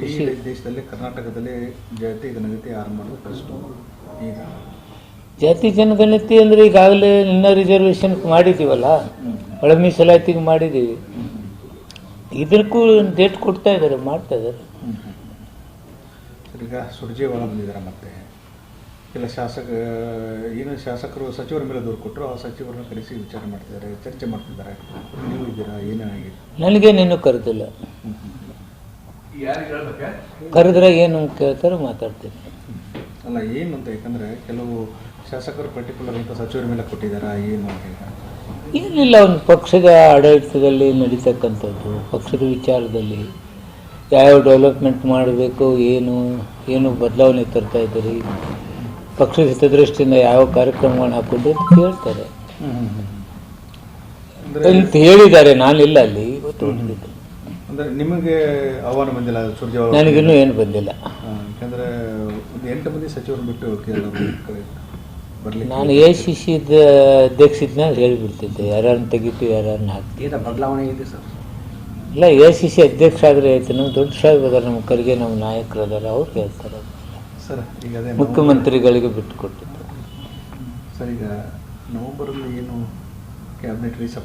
ಖುಷಿ. ಈ ದೇಶದಲ್ಲಿ ಕರ್ನಾಟಕದಲ್ಲಿ ಜಾತಿ ಜನಗತಿ ಆರಂಭ ಮಾಡೋದು ಫಸ್ಟ್ ಈಗ ಜಾತಿ ಜನಗಣತಿ ಅಂದರೆ ಈಗಾಗಲೇ ನಿನ್ನ ರಿಸರ್ವೇಷನ್ ಮಾಡಿದೀವಲ್ಲ ಒಳ ಮೀಸಲಾತಿಗೆ ಮಾಡಿದ್ದೀವಿ. ಇದಕ್ಕೂ ಡೇಟ್ ಕೊಡ್ತಾ ಇದ್ದಾರೆ ಮಾಡ್ತಾ ಇದ್ದಾರೆ. ಈಗ ಸುರ್ಜೇವಾಲ ಬಂದಿದ್ದಾರೆ ಮತ್ತೆ. ಇಲ್ಲ ಶಾಸಕ ಏನು ಶಾಸಕರು ಸಚಿವರ ಮೇಲೆ ದೂರು ಕೊಟ್ಟರು ಆ ಸಚಿವರನ್ನ ಕರೆಸಿ ವಿಚಾರ ಮಾಡ್ತಿದ್ದಾರೆ ಚರ್ಚೆ ಮಾಡ್ತಿದ್ದಾರೆ. ನೀವು ಇದ್ದೀರಾ? ಏನಾಗಿದೆ? ನನಗೇನೇನು ಕರೆದಿಲ್ಲ. ಕರೆದ್ರೆ ಏನು ಅಂತ ಕೇಳ್ತಾರೆ ಮಾತಾಡ್ತೀನಿ. ಅಲ್ಲ ಏನು ಅಂತ ಯಾಕಂದ್ರೆ ಕೆಲವು ಶಾಸಕರು ಪರ್ಟಿಕ್ಯುಲರ್ ಅಂತ ಸಚಿವರ ಮೇಲೆ ಕೊಟ್ಟಿದ್ದಾರೆ ಏನು ಅಂತ ಏನಿಲ್ಲ ಒಂದು ಪಕ್ಷದ ಆಡಳಿತದಲ್ಲಿ ನಡೀತಕ್ಕಂಥದ್ದು ಪಕ್ಷದ ವಿಚಾರದಲ್ಲಿ. ಯಾವ್ಯಾವ ಡೆವಲಪ್ಮೆಂಟ್ ಮಾಡಬೇಕು ಏನು ಏನು ಬದಲಾವಣೆ ತರ್ತಾ ಇದ್ದೀರಿ? ಪಕ್ಷದ ಹಿತದೃಷ್ಟಿಯಿಂದ ಯಾವ ಕಾರ್ಯಕ್ರಮಗಳನ್ನ ಹಾಕೊಂಡು ಅಂತ ಕೇಳ್ತಾರೆ. ಅಂದ್ರೆ ಅಂತ ಹೇಳಿದ್ದಾರೆ ನಾನಿಲ್ಲ ಅಲ್ಲಿ. ಇವತ್ತು. ಅಂದ್ರೆ ನಿಮಗೆ ಆಹ್ವಾನ ಬಂದಿಲ್ಲ ಸುರ್ಜಾ ನನಗಿನ್ನೂ ಏನು ಬಂದಿಲ್ಲ. ಯಾಕಂದ್ರೆ ಒಂದು ಎಂಟು ಮಂದಿ ಸಚಿವರು ಬಿಟ್ಟು ಕೇರಳ ಬರಲಿ ನಾನು ಎ ಸಿ ಸಿ ಅಧ್ಯಕ್ಷ ಇದ್ಮೇಲೆ ಹೇಳಿಬಿಡ್ತಿದ್ದೆ ಯಾರನ್ನು ತೆಗಿತು ಯಾರ್ಯಾರನ್ನ ಹಾಕ್ತಿ. ಏನೋ ಬದಲಾವಣೆ ಇದೆ ಸರ್? ಇಲ್ಲ ಎ ಸಿ ಸಿ ಅಧ್ಯಕ್ಷ ಆದರೆ ಆಯ್ತು ನಮ್ಮ ದೊಡ್ಡ ಸಾಹೇಬ್ ಅದಾರ ನಮ್ಮ ಕರಿಗೆ ನಮ್ಮ ನಾಯಕರು ಅದಾರ ಅವ್ರು ಕೇಳ್ತಾರೆ ಸರ್ ಈಗ ಅದೇ ಮುಖ್ಯಮಂತ್ರಿಗಳಿಗೆ ಬಿಟ್ಟು ಕೊಟ್ಟಿದ್ದು. ಸರ್ ಈಗ ನವೆಂಬರಲ್ಲಿ ಏನು ಕ್ಯಾಬಿನೆಟ್ ರೀಸಪ್